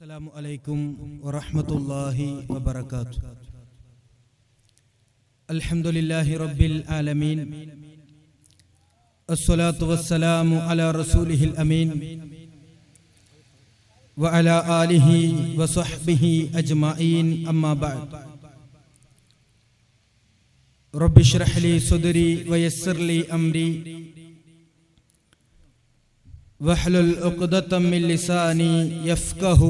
അസ്സലാമു അലൈക്കും വറഹ്മത്തുള്ളാഹി വബറകാതുഹു. അൽഹംദുലില്ലാഹി റബ്ബിൽ ആലമീൻ. അസ്സലാത്തു വസ്സലാമു അലാ റസൂലിഹിൽ അമീൻ. വഅലാ ആലിഹി വസഹ്ബിഹി അജ്മഈൻ അമ്മാ ബഅദ്. റബ്ബിശ്രഹ് ലി സ്വദരി വയസ്സിർ ലി അംരി. യഫ്കഹു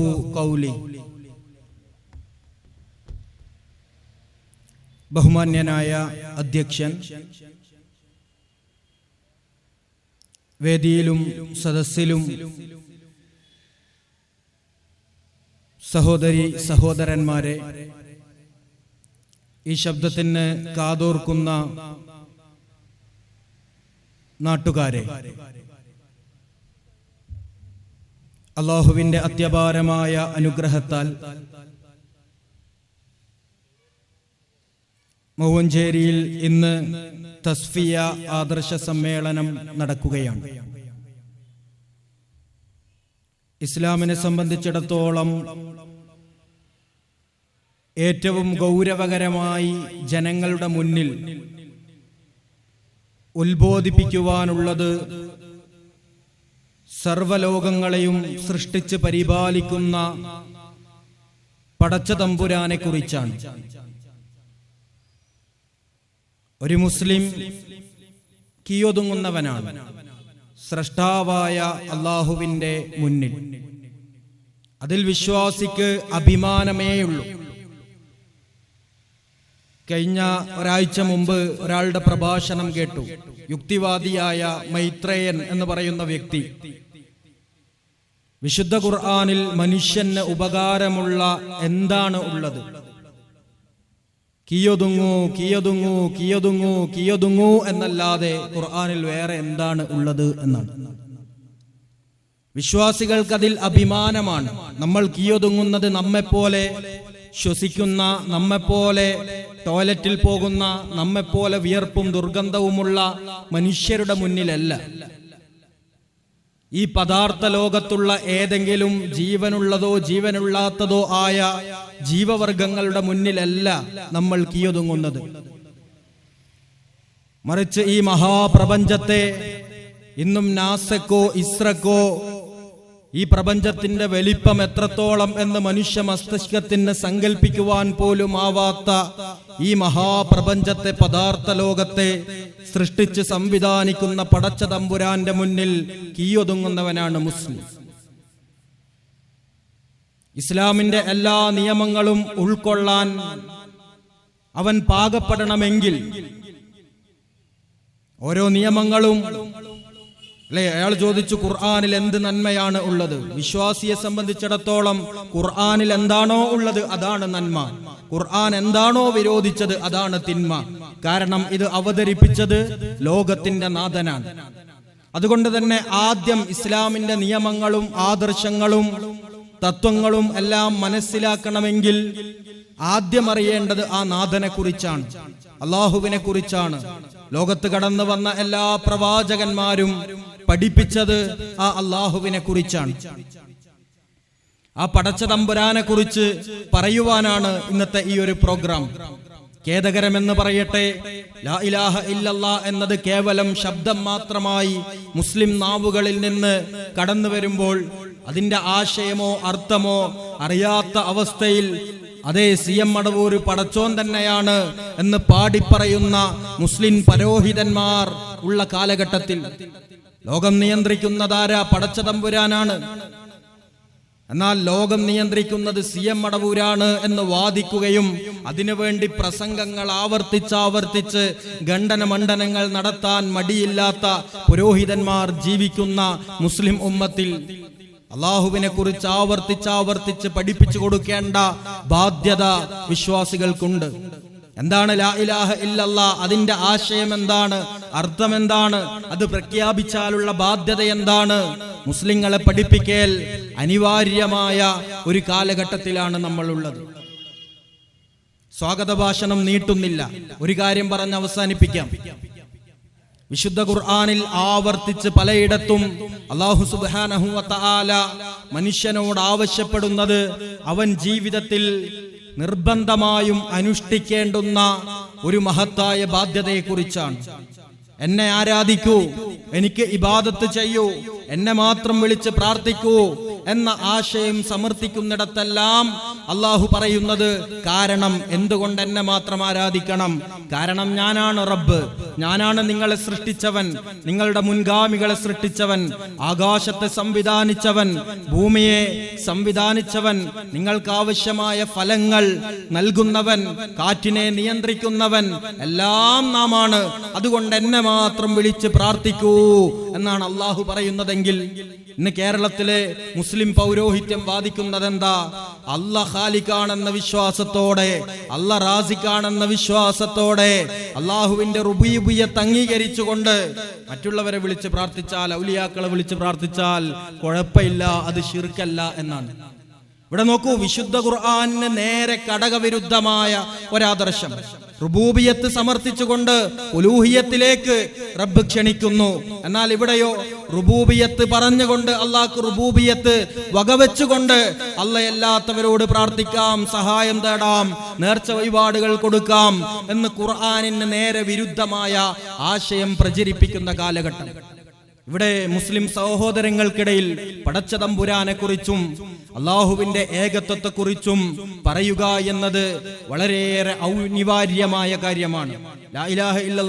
ബഹുമാന്യനായ അധ്യക്ഷൻ വേദിയിലും സദസ്സിലും സഹോദരി സഹോദരന്മാരെ ഈ ശബ്ദത്തിന് കാതോർക്കുന്ന നാട്ടുകാരെ അള്ളാഹുവിന്റെ അത്യപാരമായ അനുഗ്രഹത്താൽ മൗവഞ്ചേരിയിൽ ഇന്ന് തസ്ഫിയ ആദർശ സമ്മേളനം നടക്കുകയാണ്. ഇസ്ലാമിനെ സംബന്ധിച്ചിടത്തോളം ഏറ്റവും ഗൗരവകരമായി ജനങ്ങളുടെ മുന്നിൽ ഉത്ബോധിപ്പിക്കുവാനുള്ളത് സർവലോകങ്ങളെയും സൃഷ്ടിച്ച് പരിപാലിക്കുന്ന പടച്ച തമ്പുരാനെ കുറിച്ചാണ്. ഒരു മുസ്ലിം കീയൊതുങ്ങുന്നവനാണ്. സ്രഷ്ടാവായ അള്ളാഹുവിന്റെ മുന്നിൽ. അതിൽ വിശ്വാസിക്ക് അഭിമാനമേയുള്ളൂ. കഴിഞ്ഞ ഒരാഴ്ച മുമ്പ് ഒരാളുടെ പ്രഭാഷണം കേട്ടു. യുക്തിവാദിയായ മൈത്രേയൻ എന്ന് പറയുന്ന വ്യക്തി. വിശുദ്ധ ഖുർആാനിൽ മനുഷ്യന് ഉപകാരമുള്ള എന്താണ് ഉള്ളത്? കിയൊതുങ്ങൂ കിയൊതുങ്ങൂ കിയൊതുങ്ങൂ കിയൊതുങ്ങൂ എന്നല്ലാതെ ഖുർആാനിൽ വേറെ എന്താണ് ഉള്ളത് എന്നാണ്. വിശ്വാസികൾക്കതിൽ അഭിമാനമാണ്. നമ്മൾ കിയൊതുങ്ങുന്നത് നമ്മെപ്പോലെ ശ്വസിക്കുന്ന നമ്മെപ്പോലെ ടോയ്ലറ്റിൽ പോകുന്ന നമ്മെപ്പോലെ വിയർപ്പും ദുർഗന്ധവുമുള്ള മനുഷ്യരുടെ മുന്നിലല്ല. ഈ പദാർത്ഥ ലോകത്തുള്ള ഏതെങ്കിലും ജീവനുള്ളതോ ജീവനുള്ളാത്തതോ ആയ ജീവവർഗങ്ങളുടെ മുന്നിലല്ല നമ്മൾ കീയൊതുങ്ങുന്നത്. മറിച്ച് ഈ മഹാപ്രപഞ്ചത്തെ ഇന്നും നാസക്കോ ഇസ്രക്കോ ഈ പ്രപഞ്ചത്തിന്റെ വലിപ്പം എത്രത്തോളം എന്ന് മനുഷ്യ മസ്തിഷ്കത്തിന് സങ്കല്പിക്കുവാൻ പോലും ആവാത്ത ഈ മഹാപ്രപഞ്ചത്തെ പദാർത്ഥ ലോകത്തെ സൃഷ്ടിച്ച് സംവിധാനിക്കുന്ന പടച്ച തമ്പുരാന്റെ മുന്നിൽ കീയൊതുങ്ങുന്നവനാണ് മുസ്ലിം. ഇസ്ലാമിന്റെ എല്ലാ നിയമങ്ങളും ഉൾക്കൊള്ളാൻ അവൻ പാകപ്പെടണമെങ്കിൽ ഓരോ നിയമങ്ങളും അല്ലെ? അയാൾ ചോദിച്ചു ഖുർആാനിൽ എന്ത് നന്മയാണ് ഉള്ളത്? വിശ്വാസിയെ സംബന്ധിച്ചിടത്തോളം ഖുർആാനിൽ എന്താണോ ഉള്ളത് അതാണ് നന്മ. ഖുർആൻ എന്താണോ വിരോധിച്ചത് അതാണ് തിന്മ. കാരണം ഇത് അവതരിപ്പിച്ചത് ലോകത്തിന്റെ നാഥനാണ്. അതുകൊണ്ട് തന്നെ ആദ്യം ഇസ്ലാമിന്റെ നിയമങ്ങളും ആദർശങ്ങളും തത്വങ്ങളും എല്ലാം മനസ്സിലാക്കണമെങ്കിൽ ആദ്യം അറിയേണ്ടത് ആ നാഥനെ കുറിച്ചാണ് അള്ളാഹുവിനെ കുറിച്ചാണ്. ലോകത്ത് കടന്നു വന്ന എല്ലാ പ്രവാചകന്മാരും പഠിപ്പിച്ചത് ആ അള്ളാഹുവിനെ കുറിച്ചാണ്. ആ പടച്ച തമ്പുരാനെ കുറിച്ച് പറയുവാനാണ് ഇന്നത്തെ ഈ ഒരു പ്രോഗ്രാം ഖേദകരമെന്ന് പറയട്ടെ ലാ ഇലാഹ ഇല്ലല്ലാ എന്നത് കേവലം ശബ്ദം മാത്രമായി മുസ്ലിം നാവുകളിൽ നിന്ന് കടന്നു വരുമ്പോൾ അതിന്റെ ആശയമോ അർത്ഥമോ അറിയാത്ത അവസ്ഥയിൽ അതേ സി എം മടവൂർ പടച്ചോൻ തന്നെയാണ് എന്ന് പാടിപ്പറയുന്ന മുസ്ലിം പരോഹിതന്മാർ ഉള്ള കാലഘട്ടത്തിൽ. ലോകം നിയന്ത്രിക്കുന്നതാരാ പടച്ച തമ്പുരാനാണ് എന്നാൽ ലോകം നിയന്ത്രിക്കുന്നത് സി എം മടവൂരാണ് എന്ന് വാദിക്കുകയും അതിനുവേണ്ടി പ്രസംഗങ്ങൾ ആവർത്തിച്ചാവർത്തിച്ച് ഖണ്ഡന മണ്ഡനങ്ങൾ നടത്താൻ മടിയില്ലാത്ത പുരോഹിതന്മാർ ജീവിക്കുന്ന മുസ്ലിം ഉമ്മത്തിൽ അള്ളാഹുവിനെ കുറിച്ച് ആവർത്തിച്ചാവർത്തിച്ച് പഠിപ്പിച്ചു കൊടുക്കേണ്ട ബാധ്യത വിശ്വാസികൾക്കുണ്ട്. എന്താണ് ലാ ഇലാഹ ഇല്ലല്ല? അതിന്റെ ആശയം എന്താണ്? അർത്ഥം എന്താണ്? അത് പ്രഖ്യാപിച്ചാലുള്ള ബാധ്യത എന്താണ്? മുസ്ലിങ്ങളെ പഠിപ്പിക്കേൽ അനിവാര്യമായ ഒരു കാലഘട്ടത്തിലാണ് നമ്മളുള്ളത്. സ്വാഗത ഭാഷണം നീട്ടുന്നില്ല. ഒരു കാര്യം പറഞ്ഞ് അവസാനിപ്പിക്കാം. വിശുദ്ധ ഖുർആാനിൽ ആവർത്തിച്ച് പലയിടത്തും അള്ളാഹു വതആല മനുഷ്യനോട് ആവശ്യപ്പെടുന്നത് അവൻ ജീവിതത്തിൽ നിർബന്ധമായും അനുഷ്ഠിക്കേണ്ടുന്ന ഒരു മഹത്തായ ബാധ്യതയെക്കുറിച്ചാണ്. എന്നെ ആരാധിക്കൂ എനിക്ക് ഇബാദത്ത് ചെയ്യൂ എന്നെ മാത്രം വിളിച്ച് പ്രാർത്ഥിക്കൂ എന്ന ആശയം സമർത്ഥിക്കുന്നിടത്തെല്ലാം അള്ളാഹു പറയുന്നത് കാരണം എന്തുകൊണ്ട് എന്നെ മാത്രം ആരാധിക്കണം? കാരണം ഞാനാണ് റബ്ബ്. ഞാനാണ് നിങ്ങളെ സൃഷ്ടിച്ചവൻ. നിങ്ങളുടെ മുൻഗാമികളെ സൃഷ്ടിച്ചവൻ. ആകാശത്തെ സംവിധാനിച്ചവൻ. ഭൂമിയെ സംവിധാനിച്ചവൻ. നിങ്ങൾക്ക് ആവശ്യമായ ഫലങ്ങൾ നൽകുന്നവൻ. കാറ്റിനെ നിയന്ത്രിക്കുന്നവൻ. എല്ലാം നാം ആണ് അതുകൊണ്ട് എന്നെ മാത്രം വിളിച്ച് പ്രാർത്ഥിക്കൂ എന്നാണ് അള്ളാഹു പറയുന്നതെങ്കിൽ ഇന്ന് കേരളത്തിലെ മുസ്ലിം പൗരോഹിത്യം വാദിക്കുന്നത് എന്താ അല്ല ഖാലിക്കാണെന്ന വിശ്വാസത്തോടെ അല്ല റാസിക്കാണെന്ന വിശ്വാസത്തോടെ അള്ളാഹുവിന്റെ റുബീബിയത്ത് അംഗീകരിച്ചുകൊണ്ട് മറ്റുള്ളവരെ വിളിച്ച് പ്രാർത്ഥിച്ചാൽ ഔലിയാക്കളെ വിളിച്ച് പ്രാർത്ഥിച്ചാൽ കുഴപ്പമില്ല അത് ശിർക്കല്ല എന്നാണ്. ഇവിടെ നോക്കൂ വിശുദ്ധ ഖുർആാനിന് നേരെ കടകവിരുദ്ധമായ ഒരാദർശം. റുബൂബിയത്ത് സമർത്ഥിച്ചുകൊണ്ട് ഉലൂഹിയത്തിലേക്ക് റബ്ബ് ക്ഷണിക്കുന്നു. എന്നാൽ ഇവിടെയോ റുബൂബിയത്ത് പറഞ്ഞുകൊണ്ട് അള്ളാഹ് റുബൂബിയത്ത് വകവെച്ചുകൊണ്ട് അല്ലയല്ലാത്തവരോട് പ്രാർത്ഥിക്കാം സഹായം തേടാം നേർച്ച വഴിപാടുകൾ കൊടുക്കാം എന്ന് ഖുർആാനിന് നേരെ വിരുദ്ധമായ ആശയം പ്രചരിപ്പിക്കുന്ന കാലഘട്ടം. ഇവിടെ മുസ്ലിം സഹോദരങ്ങൾക്കിടയിൽ പടച്ച തമ്പുരാനെ കുറിച്ചും അള്ളാഹുവിന്റെ ഏകത്വത്തെക്കുറിച്ചും പറയുക എന്നത് വളരെയേറെ അനിവാര്യമായ കാര്യമാണ്.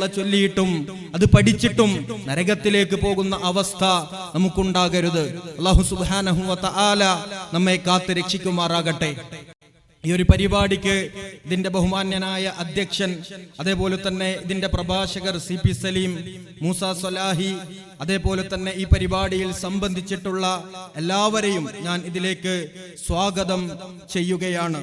ചൊല്ലിയിട്ടും അത് പഠിച്ചിട്ടും നരകത്തിലേക്ക് പോകുന്ന അവസ്ഥ നമുക്കുണ്ടാകരുത്. അള്ളാഹു സുബാനഹു ആല നമ്മെ കാത്ത് രക്ഷിക്കുമാറാകട്ടെ. ഈ ഒരു പരിപാടിക്ക് ഇതിന്റെ ബഹുമാന്യനായ അധ്യക്ഷൻ അതേപോലെ തന്നെ ഇതിന്റെ പ്രഭാഷകർ സി പി സലീം മൂസ സൊലാഹി അതേപോലെ തന്നെ ഈ പരിപാടിയിൽ സംബന്ധിച്ചിട്ടുള്ള എല്ലാവരെയും ഞാൻ ഇതിലേക്ക് സ്വാഗതം ചെയ്യുകയാണ്.